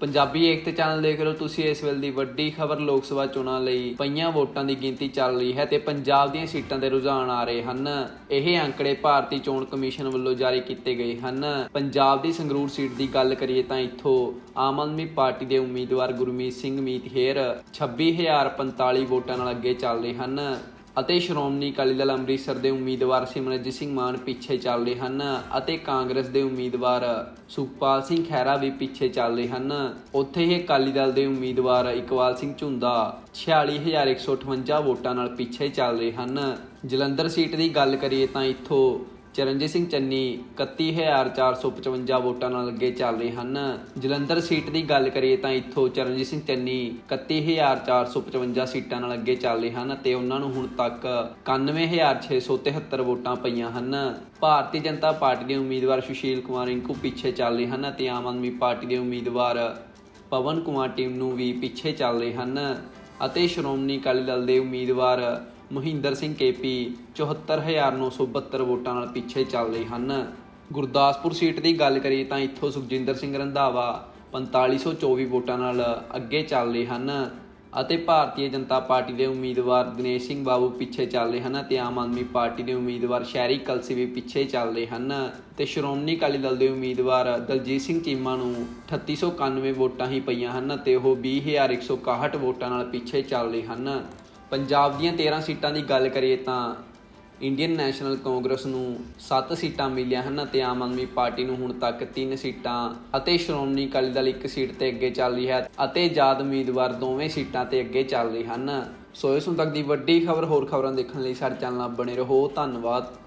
ਪੰਜਾਬੀ ਏਕਤਾ channel ਦੇਖ ਰਹੇ ਹੋ ਤੁਸੀਂ ਇਸ ਵੇਲੇ ਦੀ ਵੱਡੀ ਖਬਰ ਲੋਕ ਸਭਾ ਚੋਣਾਂ ਲਈ ਪਈਆਂ ਵੋਟਾਂ ਦੀ ਗਿਣਤੀ ਚੱਲ ਰਹੀ ਹੈ ਤੇ ਪੰਜਾਬ ਦੀਆਂ ਸੀਟਾਂ ਦੇ ਰੁਝਾਨ ਆ ਰਹੇ ਹਨ। ਇਹ ਅੰਕੜੇ ਭਾਰਤੀ ਚੋਣ ਕਮਿਸ਼ਨ ਵੱਲੋਂ ਜਾਰੀ ਕੀਤੇ ਗਏ ਹਨ। ਪੰਜਾਬ ਦੀ ਸੰਗਰੂਰ ਸੀਟ ਦੀ ਗੱਲ ਕਰੀਏ ਤਾਂ ਇੱਥੋਂ ਆਮ ਆਦਮੀ ਪਾਰਟੀ ਦੇ ਉਮੀਦਵਾਰ ਗੁਰਮੀਤ ਸਿੰਘ ਮੀਤਹੇਰ 26045 ਵੋਟਾਂ ਨਾਲ ਅੱਗੇ ਚੱਲ ਰਹੇ ਹਨ। ਅਤੇ ਸ਼੍ਰੋਮਣੀ ਅਕਾਲੀ ਦਲ ਅੰਮ੍ਰਿਤਸਰ ਦੇ ਉਮੀਦਵਾਰ ਸਿਮਰਨਜੀਤ ਸਿੰਘ ਮਾਨ ਪਿੱਛੇ ਚੱਲ ਰਹੇ ਹਨ ਅਤੇ ਕਾਂਗਰਸ ਦੇ ਉਮੀਦਵਾਰ ਸੁਖਪਾਲ ਸਿੰਘ ਖਹਿਰਾ ਵੀ ਪਿੱਛੇ ਚੱਲ ਰਹੇ ਹਨ। ਉੱਥੇ ਹੀ ਅਕਾਲੀ ਦਲ ਦੇ ਉਮੀਦਵਾਰ ਇਕਬਾਲ ਸਿੰਘ ਝੁੰਦਾ 46158 ਵੋਟਾਂ ਨਾਲ ਪਿੱਛੇ ਚੱਲ ਰਹੇ ਹਨ। ਜਲੰਧਰ ਸੀਟ ਦੀ ਗੱਲ ਕਰੀਏ ਤਾਂ ਇੱਥੋਂ ਚਰਨਜੀਤ ਸਿੰਘ ਚੰਨੀ 31455 ਵੋਟਾਂ ਨਾਲ ਅੱਗੇ ਚੱਲ ਰਹੇ ਹਨ। ਜਲੰਧਰ ਸੀਟ ਦੀ ਗੱਲ ਕਰੀਏ ਤਾਂ ਇੱਥੋਂ ਚਰਨਜੀਤ ਸਿੰਘ ਚੰਨੀ 31455 ਸੀਟਾਂ ਨਾਲ ਅੱਗੇ ਚੱਲ ਰਹੇ ਹਨ ਤੇ ਉਹਨਾਂ ਨੂੰ ਹੁਣ ਤੱਕ 91673 ਵੋਟਾਂ ਪਈਆਂ ਹਨ। ਭਾਰਤੀ ਜਨਤਾ ਪਾਰਟੀ ਦੇ ਉਮੀਦਵਾਰ ਸੁਸ਼ੀਲ ਕੁਮਾਰ ਰਿੰਕੂ ਪਿੱਛੇ ਚੱਲ ਰਹੇ ਹਨ ਤੇ ਆਮ ਆਦਮੀ ਪਾਰਟੀ ਦੇ ਉਮੀਦਵਾਰ ਪਵਨ ਕੁਮਾਰ ਟੀਮ ਨੂੰ ਵੀ ਪਿੱਛੇ ਚੱਲ ਰਹੇ ਹਨ। ਅਤੇ ਸ਼੍ਰੋਮਣੀ ਅਕਾਲੀ ਦਲ ਦੇ ਉਮੀਦਵਾਰ ਮਹਿੰਦਰ ਸਿੰਘ ਕੇਪੀ 74972 ਵੋਟਾਂ ਨਾਲ ਪਿੱਛੇ ਚੱਲ ਰਹੇ ਹਨ। ਗੁਰਦਾਸਪੁਰ ਸੀਟ ਦੀ ਗੱਲ ਕਰੀਏ ਤਾਂ ਇੱਥੋਂ ਸੁਖਜਿੰਦਰ ਸਿੰਘ ਰੰਧਾਵਾ 4524 ਵੋਟਾਂ ਨਾਲ ਅੱਗੇ ਚੱਲ ਰਹੇ ਹਨ ਅਤੇ ਭਾਰਤੀ ਜਨਤਾ ਪਾਰਟੀ ਦੇ ਉਮੀਦਵਾਰ ਦਿਨੇਸ਼ ਸਿੰਘ ਬਾਬੂ ਪਿੱਛੇ ਚੱਲ ਰਹੇ ਹਨ ਤੇ ਆਮ ਆਦਮੀ ਪਾਰਟੀ ਦੇ ਉਮੀਦਵਾਰ ਸ਼ਹਿਰੀ ਕਲਸੀ ਵੀ ਪਿੱਛੇ ਚੱਲ ਰਹੇ ਹਨ ਤੇ ਸ਼੍ਰੋਮਣੀ ਅਕਾਲੀ ਦਲ ਦੇ ਉਮੀਦਵਾਰ ਦਲਜੀਤ ਸਿੰਘ ਚੀਮਾ ਨੂੰ 3891 ਵੋਟਾਂ ਹੀ ਪਈਆਂ ਹਨ ਤੇ ਉਹ 20161 ਵੋਟਾਂ ਨਾਲ ਪਿੱਛੇ ਚੱਲ ਰਹੇ ਹਨ। ਪੰਜਾਬ ਦੀਆਂ 13 ਸੀਟਾਂ ਦੀ ਗੱਲ ਕਰੀਏ ਤਾਂ ਇੰਡੀਅਨ ਨੈਸ਼ਨਲ ਕਾਂਗਰਸ ਨੂੰ 7 ਸੀਟਾਂ ਮਿਲੀਆਂ ਹਨ ਅਤੇ ਆਮ ਆਦਮੀ ਪਾਰਟੀ ਨੂੰ ਹੁਣ ਤੱਕ 3 ਸੀਟਾਂ ਅਤੇ ਸ਼੍ਰੋਮਣੀ ਅਕਾਲੀ ਦਲ ਇੱਕ ਸੀਟ ਤੇ ਅੱਗੇ ਚੱਲ ਰਹੀ ਹੈ ਅਤੇ ਆਜ਼ਾਦ ਉਮੀਦਵਾਰ ਦੋਵੇਂ ਸੀਟਾਂ ਤੇ ਅੱਗੇ ਚੱਲ ਰਹੇ ਹਨ। ਸੋ ਇਸ ਹੁਣ ਤੱਕ ਦੀ ਵੱਡੀ ਖਬਰ ਹੋਰ ਖਬਰਾਂ ਦੇਖਣ ਲਈ ਸਾਡੇ ਚੈਨਲ ਨਾਲ ਬਣੇ ਰਹੋ। ਧੰਨਵਾਦ।